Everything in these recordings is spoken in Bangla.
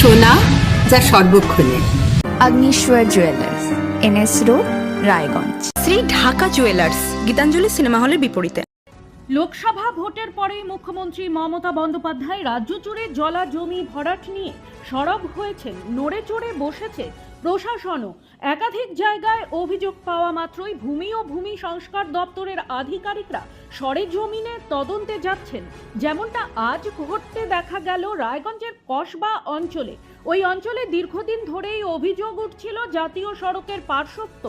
সোনা যা সর্বক্ষণে। Agnishwar jewellers N S road Raiganj. Shri Dhaka jewellers Gitanjali cinema হলের বিপরীতে। লোকসভা ভোটের পরেই মুখ্যমন্ত্রী মমতা বন্দ্যোপাধ্যায় রাজ্য জুড়ে জলা জমি ভরাট নিয়ে সরব হয়েছেন নড়ে চড়ে বসেছে প্রশাসনও। একাধিক জায়গায় অভিযোগ পাওয়া মাত্রই ভূমি ও ভূমি সংস্কার দপ্তরের আধিকারিকরা সরেজমিনে তদন্তে যাচ্ছেন। যেমনটা আজ ঘটতে দেখা গেল রায়গঞ্জের কসবা অঞ্চলে। ওই অঞ্চলে দীর্ঘদিন ধরেই অভিযোগ উঠছিল জাতীয় সড়কের পার্শ্বত্ব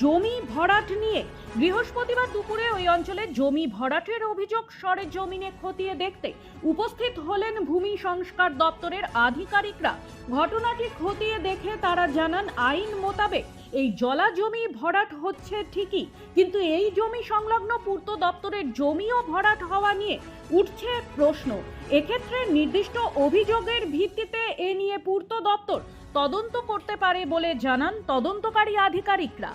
জমি ভরাট নিয়ে। বৃহস্পতিবার দুপুরে ওই অঞ্চলে জমি ভরাটের অভিযোগ সরেজমিনে খতিয়ে দেখতে উপস্থিত হলেন ভূমি সংস্কার দপ্তরের আধিকারিকরা। ঘটনাটি খতিয়ে দেখে তারা জানান, আইন মোতাবেক এই জলা জমি ভরাট হচ্ছে ঠিকই, কিন্তু এই জমি সংলগ্ন পূর্ত দপ্তরের জমিও ভরাট হওয়া নিয়ে উঠছে প্রশ্ন। এক্ষেত্রে নির্দিষ্ট অভিযোগের ভিত্তিতে এ নিয়ে পূর্ত দপ্তর তদন্ত করতে পারে বলে জানান তদন্তকারী আধিকারিকরা।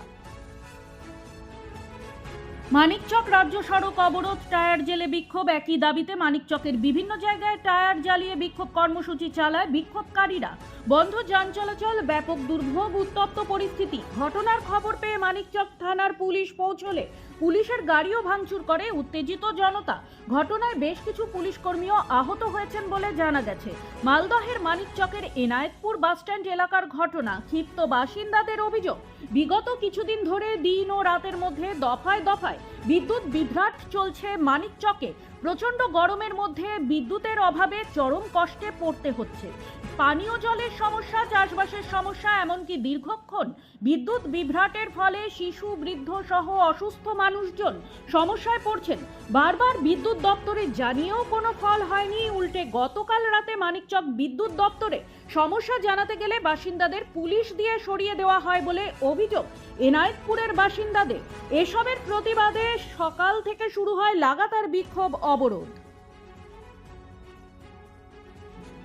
মানিকচক রাজ্য সড়ক অবরোধ, টায়ার জেলে বিক্ষোভ। একই দাবিতে মানিকচকের বিভিন্ন জায়গায় টায়ার জ্বালিয়ে বিক্ষোভ কর্মসূচি চালায় বিক্ষোভকারীরা। বন্ধ যান চলাচল, ব্যাপক দুর্ভোগ, উত্তপ্ত পরিস্থিতি। ঘটনার খবর পেয়ে মানিকচক থানার পুলিশ পৌঁছলে পুলিশের গাড়িও ভাঙচুর করে উত্তেজিত জনতা। ঘটনায় বেশ কিছু পুলিশ কর্মীও আহত হয়েছেন বলে জানা গেছে। মালদহের মানিকচকের এনায়েতপুর বাসস্ট্যান্ড এলাকার ঘটনা, ক্ষিপ্ত বাসিন্দাদের অভিযোগ। বিগত কিছুদিন ধরে দিন ও রাতের মধ্যে দফায় দফায় বিদ্যুৎ বিভ্রাট চলছে মানিকচকে প্রচণ্ড গরমের মধ্যে বিদ্যুতের অভাবে চরম কষ্টে পড়তে হচ্ছে। পানীয় জলের সমস্যা, চাষবাসের সমস্যা, এমনকি দীর্ঘক্ষণ বিদ্যুৎ বিভ্রাটের ফলে শিশু, বৃদ্ধ সহ অসুস্থ মানুষজন সমস্যায় পড়ছেন। বারবার বিদ্যুৎ দপ্তরে জানিয়েও কোনো ফল হয়নি। উল্টে গতকাল রাতে মানিকচক বিদ্যুৎ দপ্তরে সমস্যা জানাতে গেলে বাসিন্দাদের পুলিশ দিয়ে সরিয়ে দেওয়া হয় বলে অভিযোগ। এনায়েতপুরের বাসিন্দাদের। এসবের প্রতিবাদে সকাল থেকে শুরু হয় লাগাতার বিক্ষোভ, অবরোধ।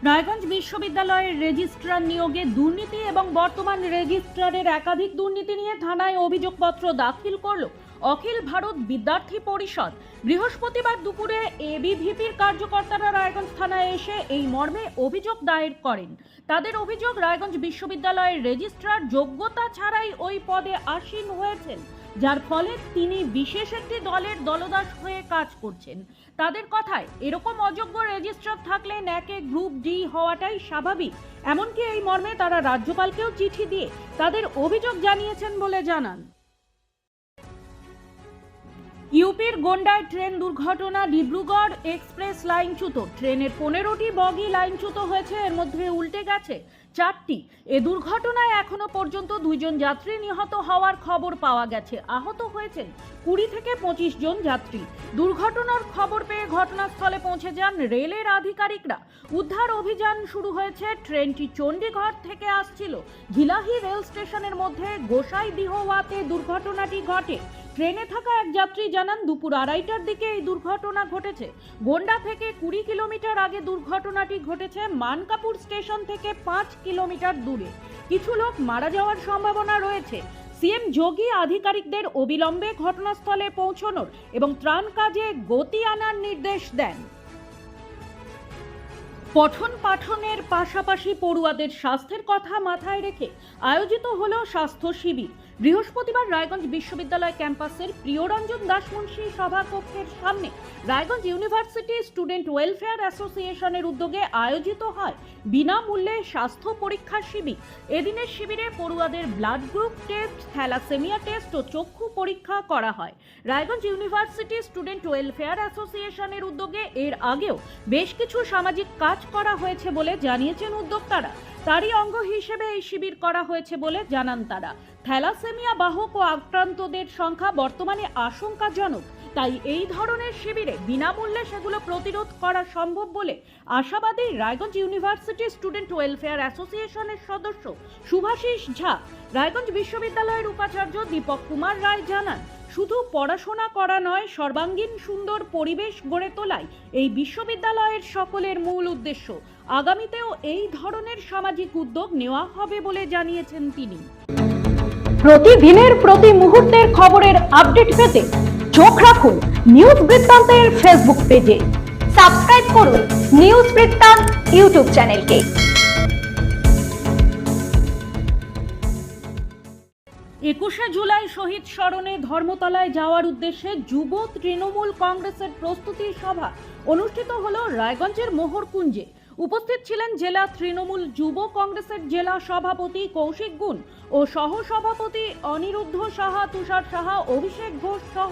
রায়গঞ্জ বিশ্ববিদ্যালয়ের রেজিস্ট্রার নিয়োগে দুর্নীতি এবং বর্তমান রেজিস্ট্রারের একাধিক দুর্নীতি নিয়ে থানায় অভিযোগপত্র দাখিল করল অখিল ভারত বিদ্যার্থী পরিষদ। বৃহস্পতিবার দুপুরে এবিভিপির কার্যকর্তারা রায়গঞ্জ থানায় এসে এই মর্মে অভিযোগ দায়ের করেন। তাদের অভিযোগ, রায়গঞ্জ বিশ্ববিদ্যালয়ের রেজিস্ট্রার যোগ্যতা ছাড়াই ওই পদে আসীন হয়েছেন। যার ফলে তিনি বিশেষ একটি দলের দলদাস হয়ে কাজ করছেন। তাদের কথায়, এরকম অযোগ্য রেজিস্ট্রার থাকলে ন্যাকে গ্রুপ ডি হওয়াটাই স্বাভাবিক। এমনকি এই মর্মে তারা রাজ্যপালকেও চিঠি দিয়ে তাদের অভিযোগ জানিয়েছেন বলে জানান। ইউপির গোন্ডায় ট্রেন দুর্ঘটনা, ডিব্রুগড় এক্সপ্রেস লাইনচ্যুত ট্রেনের পনেরোটি বগি লাইনচ্যুত হয়েছে, এর মধ্যে উল্টে গেছে চারটি। এ দুর্ঘটনায় এখনও পর্যন্ত দুইজন যাত্রী নিহত হওয়ার খবর পাওয়া গেছে। আহত হয়েছেন কুড়ি থেকে পঁচিশ জন যাত্রী। দুর্ঘটনার খবর পেয়ে ঘটনাস্থলে পৌঁছে যান রেলের আধিকারিকরা। উদ্ধার অভিযান শুরু হয়েছে, ট্রেনটি চণ্ডীগড় থেকে আসছিল। ঘিলাহি রেল স্টেশনের মধ্যে গোসাই দিহওয়াতে দুর্ঘটনাটি ঘটে। ট্রেনে থাকা এক যাত্রী জানান, দুপুর আড়াইটার দিকে এই দুর্ঘটনা ঘটেছে। গোন্ডা থেকে কুড়ি কিলোমিটার আগে দুর্ঘটনাটি ঘটেছে মানকাপুর স্টেশন থেকে পাঁচ কিলোমিটার দূরে। কিছু লোক মারা যাওয়ার সম্ভাবনা রয়েছে। সিএম যোগী আধিকারিকদের অবিলম্বে ঘটনাস্থলে পৌঁছানোর এবং ত্রাণ কাজে গতি আনার নির্দেশ দেন। পঠন পাঠনের পাশাপাশি পড়ুয়াদের স্বাস্থ্যের কথা মাথায় রেখে আয়োজিত হল স্বাস্থ্য শিবির। বৃহস্পতিবার রায়গঞ্জ বিশ্ববিদ্যালয় ক্যাম্পাসের প্রিয়রঞ্জন দাসমুন্সী সভাকক্ষের সামনে রায়গঞ্জ ইউনিভার্সিটি স্টুডেন্ট ওয়েলফেয়ার অ্যাসোসিয়েশনের উদ্যোগে আয়োজিত হয় বিনামূল্যে স্বাস্থ্য পরীক্ষা শিবির। এদিনের শিবিরে পড়ুয়াদের blood group test, thalassemia test ও চক্ষু পরীক্ষা করা হয়। রায়গঞ্জ ইউনিভার্সিটি স্টুডেন্ট ওয়েলফেয়ার অ্যাসোসিয়েশনের উদ্যোগে এর আগেও বেশ কিছু সামাজিক কাজ করা হয়েছে বলে জানিয়েছেন উদ্যোক্তারা। তারই অঙ্গ হিসেবে এই শিবির করা হয়েছে বলে জানান তারা। থ্যালাসেমিয়া বাহক ও আক্রান্তদের সংখ্যা বর্তমানে আশঙ্কাজনক। তাই এই ধরনের শিবিরে বিনামূল্যে সেগুলো প্রতিরোধ করা সম্ভব বলে আশাবাদী রায়গঞ্জ ইউনিভার্সিটি স্টুডেন্ট ওয়েলফেয়ার অ্যাসোসিয়েশনের সদস্য সুভাষিস ঝা। রায়গঞ্জ বিশ্ববিদ্যালয়ের উপাচার্য দীপক কুমার রায় জানান, শুধু পড়াশোনা করা নয়, সর্বাঙ্গীন সুন্দর পরিবেশ গড়ে তোলাই এই বিশ্ববিদ্যালয়ের সকলের মূল উদ্দেশ্য। আগামীতেও এই ধরনের সামাজিক উদ্যোগ নেওয়া হবে বলে জানিয়েছেন তিনি। প্রতিদিনের প্রতি মুহূর্তের খবরের আপডেট পেতে চোখ রাখুন নিউজ বৃত্তান্তের ফেসবুক পেজে সাবস্ক্রাইব করুন নিউজ বৃত্তান্ত ইউটিউব চ্যানেলকে একুশে জুলাই শহীদ স্মরণে ধর্মতলায় যাওয়ার উদ্দেশ্যে যুব তৃণমূল কংগ্রেসের প্রস্তুতি সভা অনুষ্ঠিত হল রায়গঞ্জের মোহরকুঞ্জে। উপস্থিত ছিলেন জেলা তৃণমূল যুব কংগ্রেসের জেলা সভাপতি কৌশিক গুণ ও সহ সভাপতি অনিরুদ্ধ সাহা, তুষার সাহা, অভিষেক ঘোষ সহ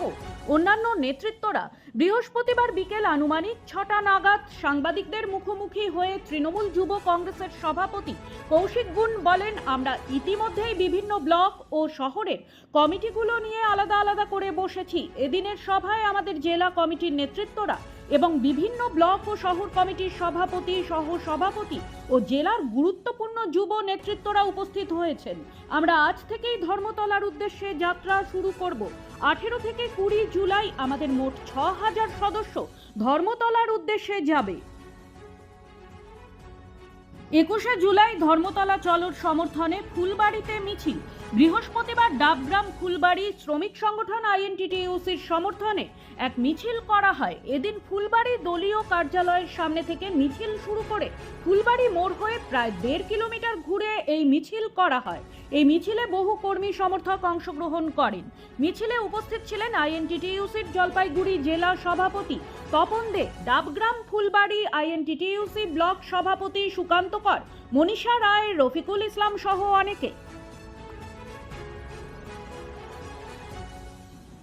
অন্যান্য নেতৃত্বরা বৃহস্পতিবার বিকেল আনুমানিক ছটা নাগাদ সাংবাদিকদের মুখোমুখি হয়ে তৃণমূল যুব কংগ্রেসের সভাপতি কৌশিক গুণ বলেন, আমরা ইতিমধ্যেই বিভিন্ন ব্লক ও শহরের কমিটিগুলো নিয়ে আলাদা আলাদা করে বসেছি। এদিনের সভায় আমাদের জেলা কমিটির নেতৃত্বরা এবং বিভিন্ন ব্লক ও শহর কমিটির সভাপতি সহ সভাপতি ও জেলার গুরুত্বপূর্ণ যুব নেতৃত্বরা উপস্থিত হয়েছেন। আমরা আজ থেকেই ধর্মতলার উদ্দেশ্যে যাত্রা শুরু করব। আঠেরো থেকে কুড়ি জুলাই আমাদের মোট ছ হাজার সদস্য ধর্মতলার উদ্দেশ্যে যাবে। একুশে জুলাই ধর্মতলা চলর সমর্থনে ফুলবাড়িতে মিছিল। বৃহস্পতিবার ডাবগ্রাম ফুলবাড়ি শ্রমিক সংগঠন আইএনটিটিইউসির সমর্থনে এক মিছিল করা হয়। এদিন ফুলবাড়ি দলীয় কার্যালয়ের সামনে থেকে মিছিল শুরু করে ফুলবাড়ি মোড় হয়ে প্রায় দেড় কিলোমিটার ঘুরে এই মিছিল করা হয়। এই মিছিলে বহু কর্মী সমর্থক অংশগ্রহণ করেন। মিছিলে উপস্থিত ছিলেন আইএনটিটিইউসির জলপাইগুড়ি জেলা সভাপতি তপন দে, ডাবগ্রাম ফুলবাড়ি আইএনটিটিইউসি ব্লক সভাপতি সুকান্ত কর, মনীষা রায়, রফিকুল ইসলাম সহ অনেকে।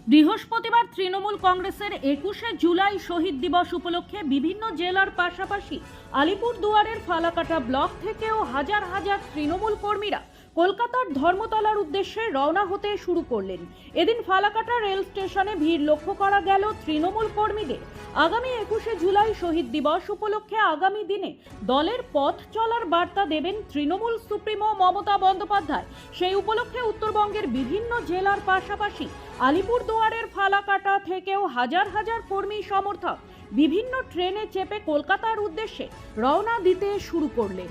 বৃহস্পতিবার তৃণমূল কংগ্রেসের একুশে জুলাই শহীদ দিবস উপলক্ষে বিভিন্ন জেলার পাশাপাশি আলিপুর দুয়ারের ফালাকাটা ব্লক থেকেও হাজার হাজার তৃণমূল কর্মীরা কলকাতার ধর্মতলার উদ্দেশ্যে রওনা হতে শুরু করলেন। এদিন ফালাকাটা রেল স্টেশনে ভিড় লক্ষ্য করা গেল তৃণমূল কর্মীদের। আগামী একুশে জুলাই শহীদ দিবস উপলক্ষে আগামী দিনে দলের পথ চলার বার্তা দেবেন তৃণমূল সুপ্রিমো মমতা বন্দ্যোপাধ্যায়। সেই উপলক্ষে উত্তরবঙ্গের বিভিন্ন জেলার পাশাপাশি আলিপুরদুয়ারের ফালাকাটা থেকেও হাজার হাজার কর্মী সমর্থক বিভিন্ন ট্রেনে চেপে কলকাতার উদ্দেশ্যে রওনা দিতে শুরু করলেন।